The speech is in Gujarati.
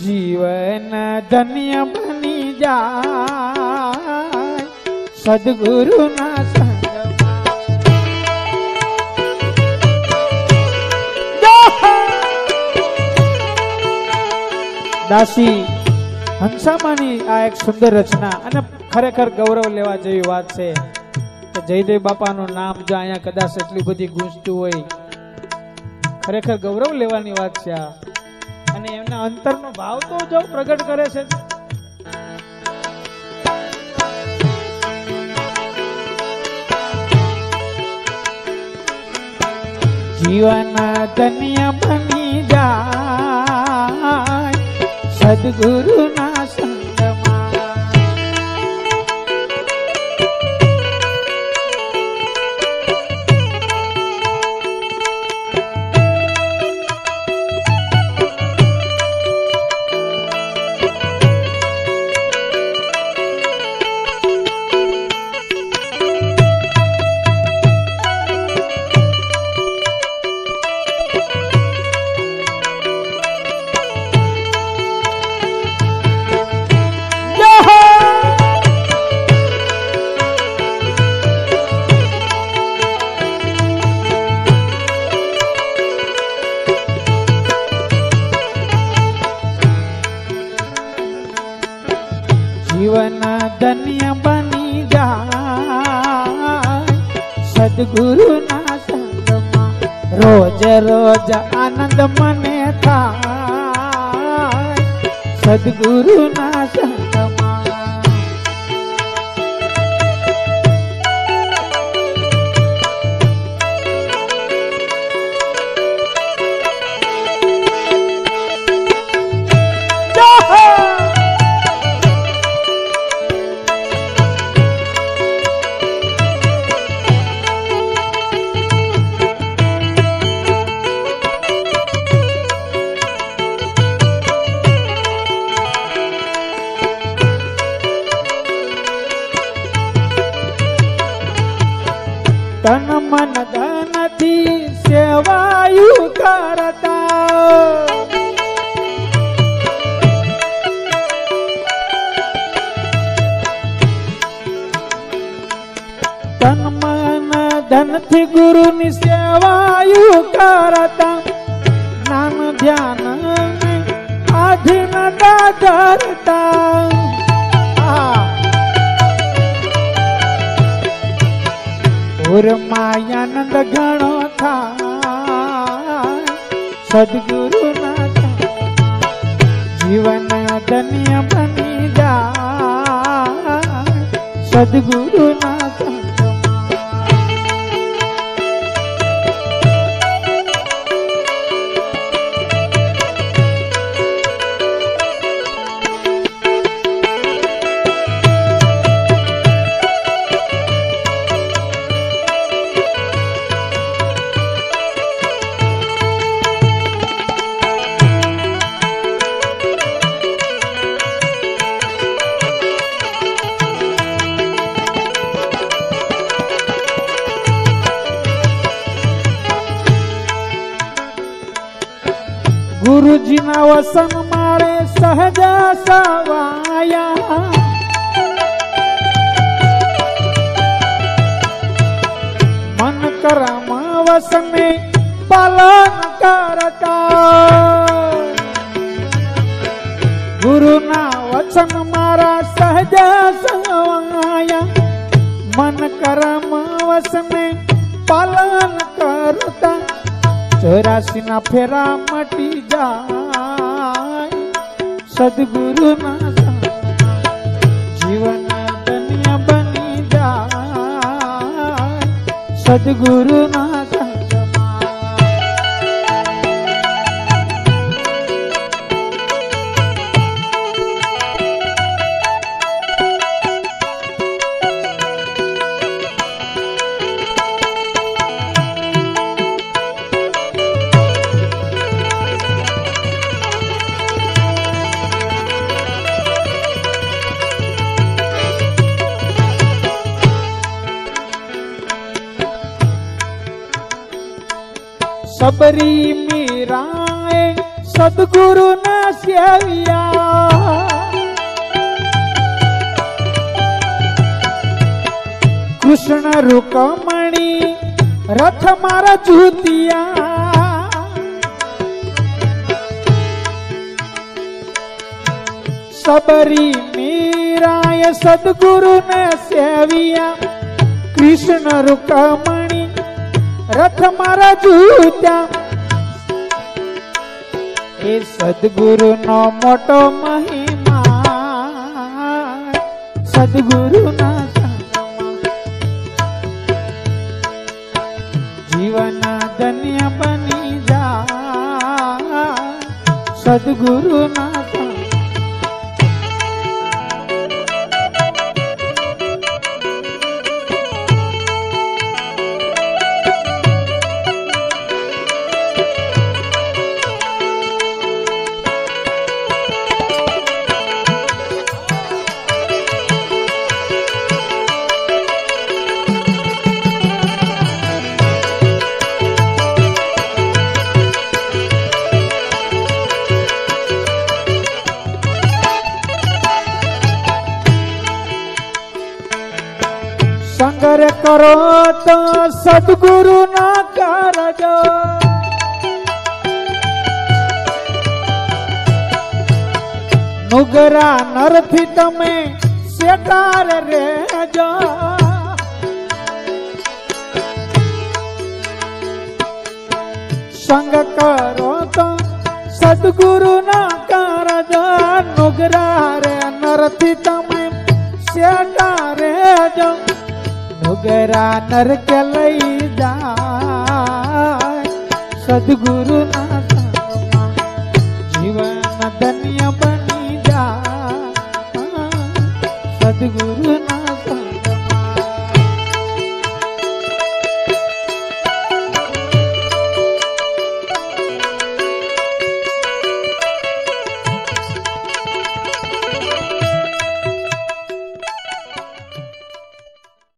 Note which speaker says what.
Speaker 1: જીવન ધન્ય બની જાય. સદગુરુના સંગમાં દાસી હંસામાની આ એક સુંદર રચના અને ખરેખર ગૌરવ લેવા જેવી વાત છે કે જયદેવ બાપાનું નામ જો અહીંયા કદાચ એટલી બધી ગૂંજતું હોય, ખરેખર ગૌરવ લેવાની વાત છે આ. અને એમના અંતરનો ભાવ તો જો પ્રગટ કરે છે. જીવન ધન્ય બની જાય. સદગુરુના સંગમાં સદગુરુના સંગમાં રોજ રોજ આનંદ મને થાય. સદગુરુના સંગમાં તન મન ધનથી સેવાયું કરતા. તન મન ધનથી ગુરુની સેવાયું કરતા. જ્ઞાન ધ્યાન આધીન દાદરતા ઓર માયાનંદ ઘણો થાય. સદગુરુ ના જીવન ધન્ય બની જા સદગુરુ ના ગુરુજીના વસન મારે સહજ સવાયા. મન કરમ વસને પાલન કરતા. ગુરુના વચન મારા સહજ સવાયા. મન કરમ વસને પાલન કરતા. ચોરાસી ના ફેરા મટી જાય સદગુરુ ના જીવન ધન્ય બની જાય સદગુરુ ના સબરી મીરાએ સદગુરુ ના સેવિયા. કૃષ્ણ રૂકમણી રથ મારા જુતિયા. સબરી મીરાય સદગુરુને સેવિયા. કૃષ્ણ રૂકમણી રથ મારા જૂત્યા. એ સદગુરુનો મોટો મહિમા. સદગુરુ ના જીવન ધન્ય બની જા. સદગુરુના સંગ સંગર કરો તો સદગુરુ ના કરજો. નુગરા નરથી તમે શેતાર રેજો સંગ કરો તો સદગુરુ ના કરજો. નુગરા રે નરથી તમે શેતાર રેજો નુગરા નરક લઈ જાય. સદગુરુ ના